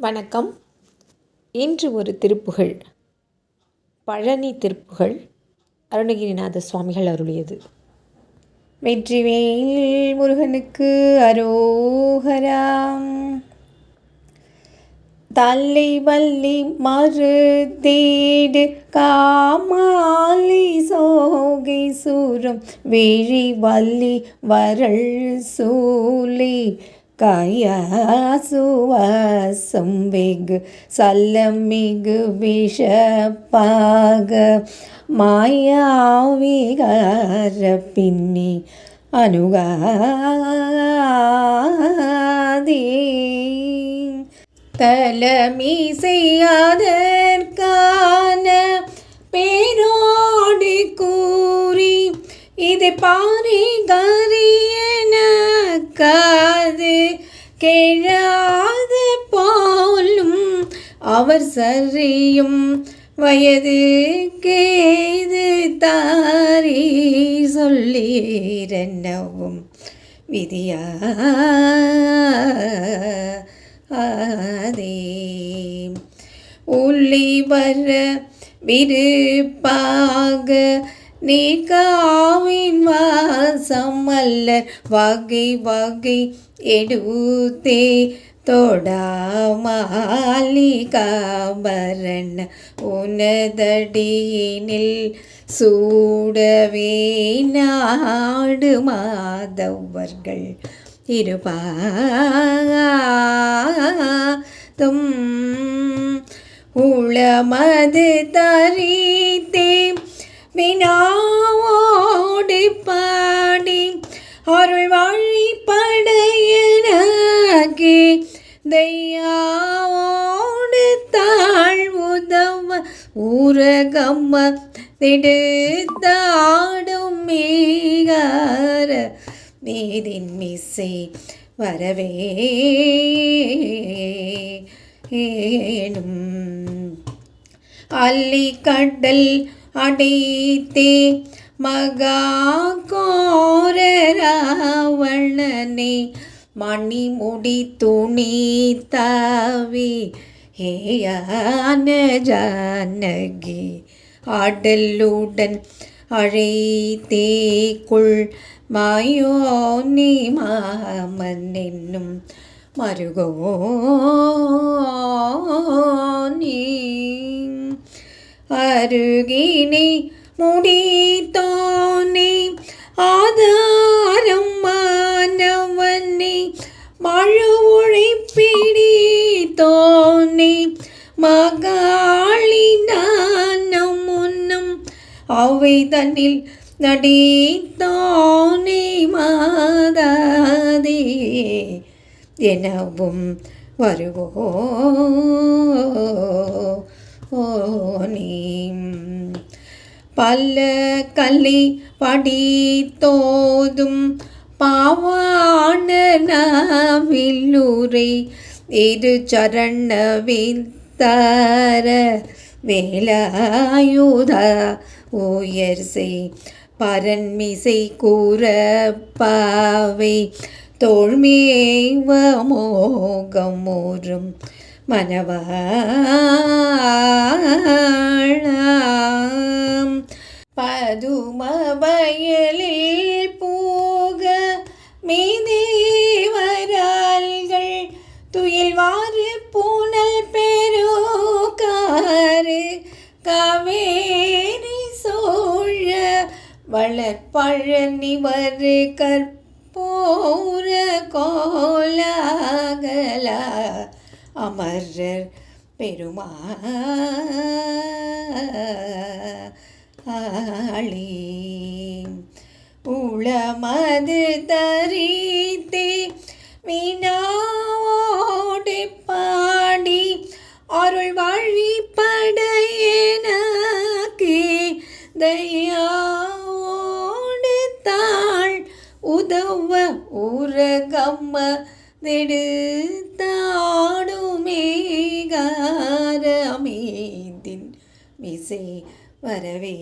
வணக்கம். இன்று ஒரு திருப்புகழ் பழனி திருப்புகழ் அருணகிரிநாத சுவாமிகள் அருளியது. வெற்றிவேல் முருகனுக்கு அரோகராம். தல்லை வல்லி மறு தேடு காமாலி சோகை சூரம் விழி வள்ளி வரள் சூலி കായാസുവാസം വെഗ് സല്ലമിഗ് വിഷപ്പാക മായാവികാര പിന്നെ അനുഗാതി തലമീസയാതർക്കാന പേരോടി കൂറി ഇത് പാറി കറിയനക്കാ கேழாது பாலும் அவர் சரியும். வயது கேது தாரி சொல்லீரென்னவும் விதியா ஆதே உள்ளி வர விருப்பாக நீக்காவின் வாசம் அல்ல வகை வகை எடுத்தே தொடாமாலிகாபரண உனதடியினில் சூடவே நாடு மாதவர்கள். இருபாதும் உளமது தரித்த வினாவோடு பாடி அருள் வாழி படையனாகி தையாவோடு தாழ்வுதவ ஊரகம்ம திடுத்தாடும் மீகார நீதின் மிசை வரவே ஏனும். அல்லி கடல் அடைத்தே மகா கோரராவணனே மணிமுடி துணி தாவி ஹேயான ஜானகி ஆடலுடன் அழைத்தேக்குள் மாயோனி மாமன் என்னும் மருகோனி அருகினி முடித்தோனே ஆதாரம் மானவனே மழு உழைப்பிடித்தோனே மகாளி நானம் முன்னம் அவை தன்னில் நடித்தோனே மாதாதே எனவும் வருவோ ஓனே பல கல்லை படித்தோதும் பாவான நாவில்லூரை இது சரண வித்தர வேலாயுதா. உயர் செய் பரன்மிசை கூற பாவை தோழ்மேவ மோகமோறும் மனவாழாம் பதும போக மீதேவரால்கள் துயில்வாறு பூனல் பெருக்காறு காவேரி சோழ வளர்பழனி வரு கற்போர கோலா அமரர் பெருமாளி. உளமது தரித்தே வினாவோடு பாடி அருள் வழிபடையனாக்கே. தயாவோடு தாள் உதவ ஊரகம்ம நெடுத்தாடுமேகாரமேந்தின் വരവേ